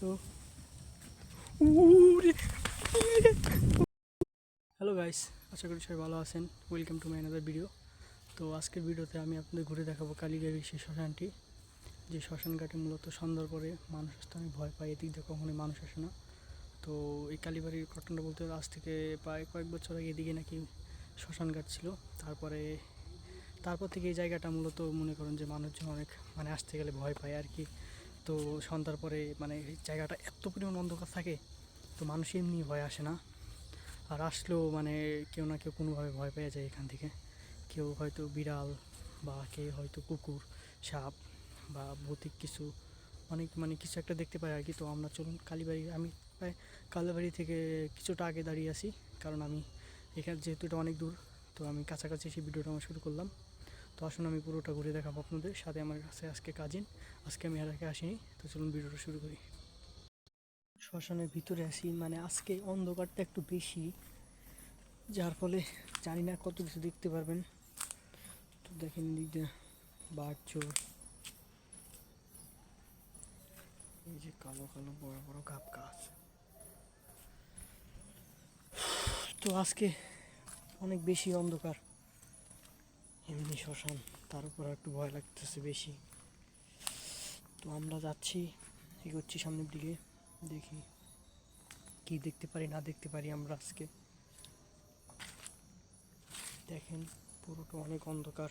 তো। Hello guys আশা করি সবাই ভালো আছেন। Welcome to my another video তো আজকের ভিডিওতে আমি আপনাদের ঘুরে দেখাবো কালীবাড়ির সেই শ্মশানটি, যে শ্মশান ঘাটে মূলত সন্ধ্যার পরে মানুষ আসতে আমি ভয় পাই এদিক দিয়ে কখনোই মানুষ আসে না। তো এই কালীবাড়ির ঘটনাটা বলতে আজ থেকে প্রায় কয়েক বছর আগে এদিকে নাকি শ্মশান ঘাট ছিল। তারপরে, তারপর থেকে এই জায়গাটা মূলত মনে করেন যে মানুষজন অনেক মানে আসতে গেলে ভয় পায় আর কি। তো সন্ধ্যার পরে মানে জায়গাটা এত পরিমাণ অন্ধকার থাকে, তো মানুষ এমনি ভয় আসে না। আর আসলেও মানে কেউ না কেউ কোনোভাবে ভয় পেয়ে যায় এখান থেকে। কেউ হয়তো বিড়াল বা কেউ হয়তো কুকুর, সাপ বা ভৌতিক কিছু, অনেক মানে কিছু একটা দেখতে পাই আর কি। তো আমরা চলুন কালীবাড়ি, আমি প্রায় কালীবাড়ি থেকে কিছুটা আগে দাঁড়িয়ে আছি, কারণ আমি এখানে যেহেতু এটা অনেক দূর, তো আমি কাছাকাছি সেই ভিডিওটা আমার শুরু করলাম। তো আসুন আমি পুরোটা ঘুরে দেখাবো আপনাদের। সাথে আমার কাছে আজকে কাজিন। আজকে আমি আগে আসিনি, তো চলুন ভিডিওটা শুরু করি। শ্মশানের ভিতরে আসি মানে আজকে অন্ধকারটা একটু বেশি, যার ফলে জানি না কত কিছু দেখতে পারবেন। তো দেখেন দিক দিয়ে বাঘ চোর। এই যে কালো কালো, বড় বড় গাব গাছ। তো আজকে অনেক বেশি অন্ধকার। এমনি শ্মশান, তার উপর একটু ভয় লাগতেছে বেশি। তো আমরা যাচ্ছি এগোচ্ছি সামনের দিকে, দেখি। কি দেখতে পারি, না দেখতে পারি আমরা আজকে। দেখেন, পুরোটা অনেক অন্ধকার।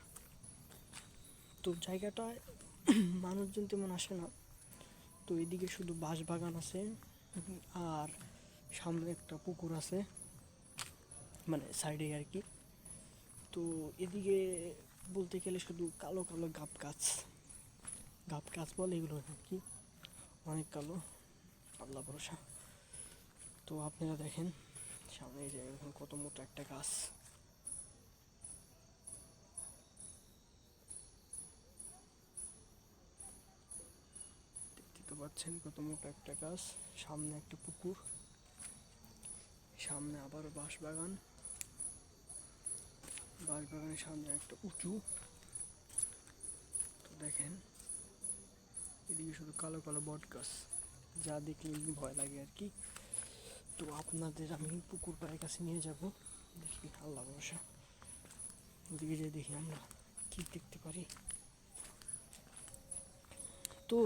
তো জায়গাটায় মানুষজন তেমন আসে না। তো এদিকে শুধু বাঁশ বাগান আছে, আর সামনে একটা পুকুর আছে মানে সাইডে আর কি। তো এদিকে বলতে গেলে শুধু কালো কালো গাব গাছ। গাব গাছ বলে এগুলো কি। অনেক কালো পাল্লা ভরসা। তো আপনারা দেখেন, সামনে যে এখন কত মোটা একটা গাছ। দেখতে তো পাচ্ছেন কত মোটা একটা গাছ। সামনে একটা পুকুর, সামনে আবার বাঁশ বাগান বাঁশ বাগানের সামনে একটা উঁচু। তো দেখেন, এদিকে শুধু কালো কালো বট গাছ, যা দেখলে ভয় লাগে আর কি। তো আপনাদের আমি পুকুর পাড়ের কাছে নিয়ে যাব। দেখি, আল্লাহ ভরসা। ওদিকে যে দেখি আমরা কি দেখতে পারি। তো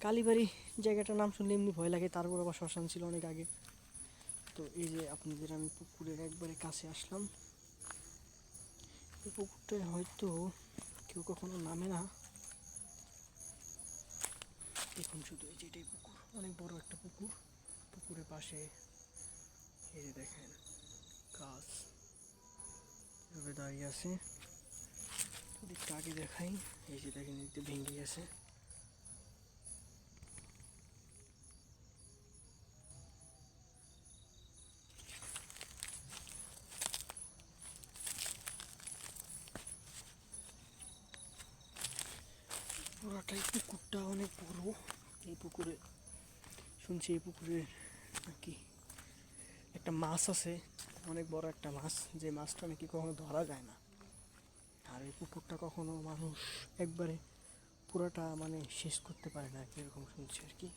কালীবাড়ি জায়গাটার নাম শুনলে এমনি ভয় লাগে, তারপর আবার শ্মশান ছিল অনেক আগে। তো এই যে আপনাদের আমি পুকুরের একবারে কাছে আসলাম। এই পুকুরটায় হয়তো কেউ কখনো নামে না। দেখুন শুধু এই যে এটাই পুকুর, অনেক বড় একটা পুকুর। পুকুরের পাশে এই যে দেখেন গাছ এভাবে দাঁড়িয়ে আছে। দিকটা আগে দেখাই, এই যে দেখেন ভেঙে গেছে। পুরোটাই পুকুরটা অনেক বড়। এই পুকুরে, শুনছি এই পুকুরে নাকি একটা মাছ আছে, অনেক বড় একটা মাছ। যে মাছটা নাকি কখনো ধরা যায় না। আর এই পুকুরটা কখনো মানুষ একবারে পুরোটা মানে শেষ করতে পারে না এরকম শুনছি আর কি।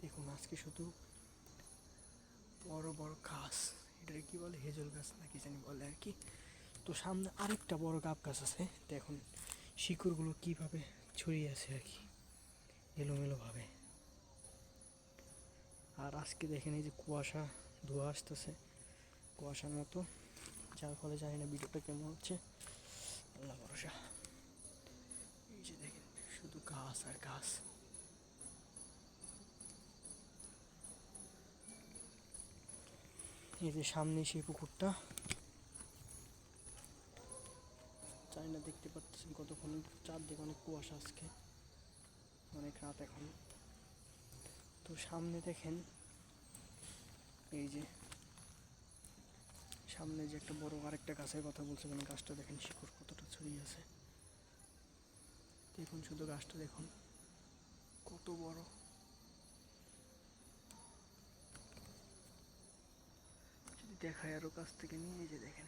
দেখুন, আজকে শুধু বড় বড় গাছ এটাকে কি বলে? হেজল গাছ না কি জানি বলে আর কি। তো সামনে আরেকটা বড় গাব গাছ আছে। দেখুন, শিকড়গুলো কীভাবে ছড়িয়ে আছে আর কি এলোমেলোভাবে আর আজকে দেখেন এই যে কুয়াশা, ধোয়া আসতেছে কুয়াশার মতো, যার ফলে জানি না ভিডিওটা কেমন হচ্ছে। আল্লাহ ভরসা। এই যে দেখেন, শুধু গাছ আর গাছ। এই যে সামনে সেই পুকুরটা জানি না দেখতে পাচ্ছেন কতক্ষণ? চারদিকে অনেক কুয়াশা আজকে। অনেক রাত এখন। তো সামনে দেখেন, এই যে সামনে যে একটা বড় আরেকটা গাছের কথা বলছিলাম গাছটা দেখেন শিকড় কতটা ছড়িয়ে আছে। দেখুন শুধু গাছটা, দেখুন। কত বড়। যদি দেখায় আরও কাছ থেকে নিয়ে যে দেখেন,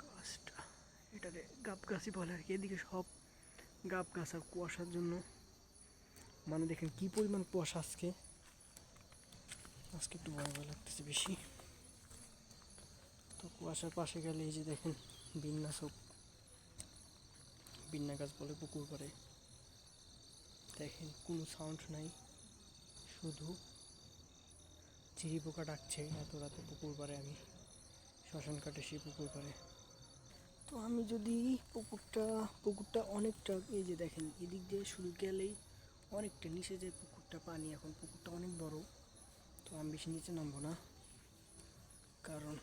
গাছটা। এটারে গাব গাছই বলে আর কি। এদিকে সব গাব গাছ আর কুয়াশার জন্য। মানে দেখেন কি পরিমাণ কুয়াশা আজকে। আজকে একটু ভয় ভয় লাগতেছে বেশি। তো কুয়াশার পাশে গেলে এই যে দেখেন বিন্যাসক বিন্যা গাছ বলে পুকুর করে দেখেন কোনো সাউন্ড নাই। শুধু চিড়ি পোকা ডাকছে। এত রাতে পুকুর পাড়ে আমি। শ্মশান কাটে সেই পুকুর পাড়ে। তো আমি যদি পুকুরটা পুকুরটা অনেকটা, এই যে দেখেন, এদিক দিয়ে শুরু গেলেই অনেকটা নিচে যে পুকুরটা, পানি এখন, পুকুরটা অনেক বড়। তো আমি বেশি নিচে নামবো না, কারণ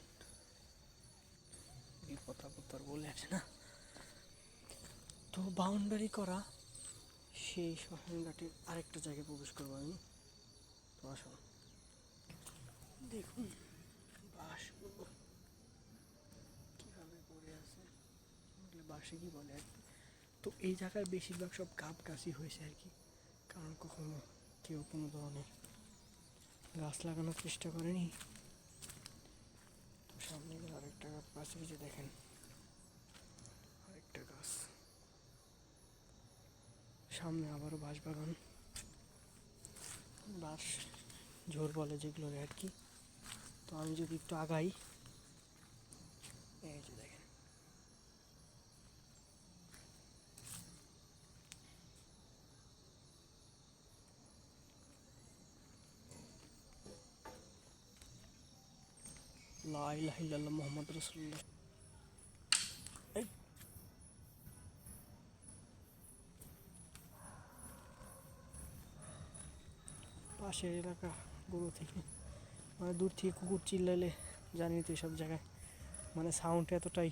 আপদ তো আর বলে আছে না। তো বাউন্ডারি করা, সেই শ্মশান আরেকটা জায়গায় প্রবেশ করব আমি। তো আসুন। দেখুন বাঁশগুলো কীভাবে পড়ে আছে এগুলো বাঁশে কি বলে আর কি। তো এই জায়গায় বেশিরভাগ সব গাব গাছই হয়েছে আর কি। কারণ কখনো কেউ কোনো ধরনের গাছ লাগানোর চেষ্টা করেনি। তো সামনে গেলে আরেকটা গাছ গাছ যে দেখেন, আরেকটা গাছ। সামনে আবারও বাঁশ বাগান বাঁশ, ঝোর বলে যেগুলো আর কি। তো আমি যদি একটু আগাই এই যে দেখেন মুহাম্মদ পাশের এলাকা, গরু থেকে। মানে দূর থেকে কুকুর চিল্লালে, জানি তো সব জায়গায়। মানে সাউন্ড এতটাই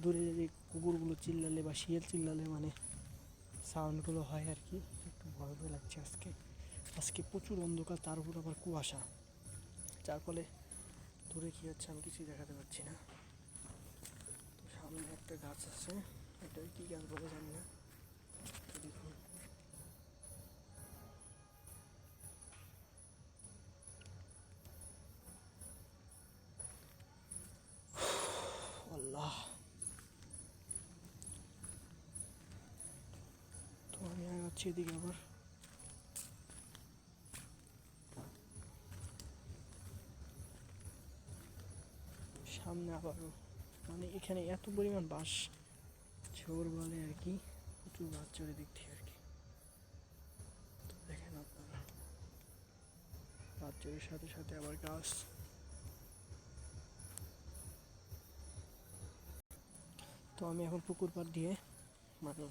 দূরে যে কুকুরগুলো চিল্লালে বা শিয়াল চিল্লালে মানে সাউন্ডগুলো হয় আর কি। একটু ভয় ভয় লাগছে আজকে। আজকে প্রচুর অন্ধকার, তার উপর আবার কুয়াশা। যার ফলে দূরে কী হচ্ছে আমি কিছুই দেখাতে পারছি না। তো সামনে একটা গাছ আছে। এটা কী গাছ বলে জানি না। দেখুন। আল্লাহ। তো আমি আগাচ্ছি এদিকে আবার। আবারও। মানে এখানে এত পরিমাণ বাঁশ, ঝোর বলে আর কি, প্রচুর গাছ চারিদিক থেকে আর কি। দেখেন আপনারা। গাছ চোরের সাথে সাথে আবার গাছ। তো আমি এখন পুকুর পাড় দিয়ে মানে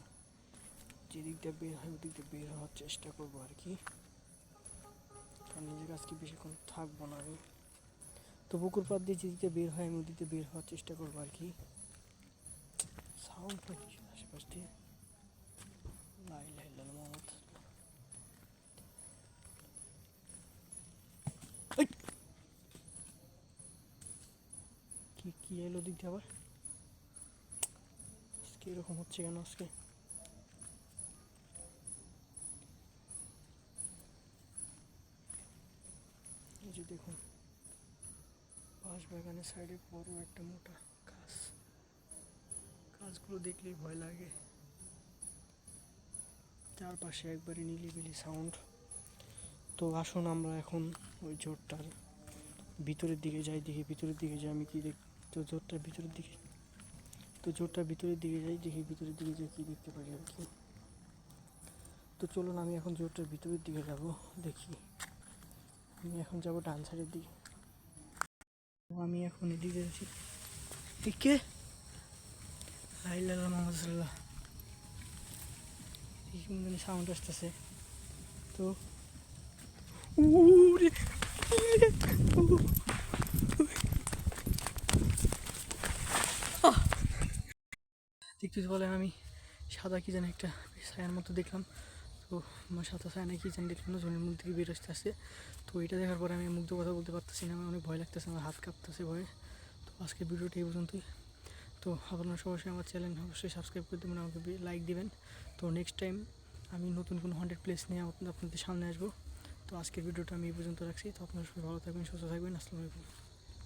যেদিক দিয়ে বের হয় ওদিক দিয়ে বের হওয়ার চেষ্টা করব আর কি। কারণ নিজের আজকে বেশিক্ষণ থাকব না আমি। তো পুকুর পাড় দিয়ে দিয়ে বের হয়, আমি ওদিক বের হওয়ার চেষ্টা করব আর কি। সাউন্ড পাচ্ছি আশেপাশ। দিয়ে লাই লাই লাল মোহাম্মদ! কি কি এলো দিক দিয়ে আবার? আজকে এরকম হচ্ছে কেন আজকে? এই দেখুন। বাঁশ বাগানের সাইডে বড় একটা মোটা গাছ গাছগুলো দেখলেই ভয় লাগে। চারপাশে একবারে নিলিবিলি সাউন্ড তো আসুন আমরা এখন ওই জোরটার ভিতরের দিকে যাই, দেখি ভিতরের দিকে যাই আমি কি দেখ তো জোরটার ভিতরের দিকে তো জোরটার ভিতরের দিকে যাই, দেখি ভিতরের দিকে যাই কী দেখতে পারি আর কি। তো চলুন আমি এখন জোরটার ভিতরের দিকে যাব, দেখি। আমি এখন যাব ডান সাইডের দিকে। আমি এখন এদিকে যাচ্ছি এই কে? লাইলা মোহাম্মদ সাল্লাহ সাউন্ড আসতেছে। তো, উরে দেখতে বলে আমি সাদা কি জানি একটা ছায়ার মতো দেখলাম। তো আমার সাদা ছায়া নাকি জানি দেখলাম না জনের মুখ থেকে বের আসতে আসছে তো এটা দেখার পরে আমি মুগ্ধ কথা বলতে পারতেছি না, আমার অনেক ভয় লাগতেছে, আমার হাত কাঁপতেছে ভয়ে। তো আজকের ভিডিওটা এই পর্যন্তই। তো আপনারা সবাই আমার চ্যানেল অবশ্যই সাবস্ক্রাইব করে দেবেন, আমাকে লাইক দিবেন। তো নেক্সট টাইম আমি নতুন কোনো হান্ড্রেড প্লেস নিয়ে আপনাদের সামনে আসব। তো আজকের ভিডিওটা আমি এই পর্যন্ত রাখছি। তো আপনারা সবাই ভালো থাকবেন, সুস্থ থাকবেন। আসসালামু আলাইকুম।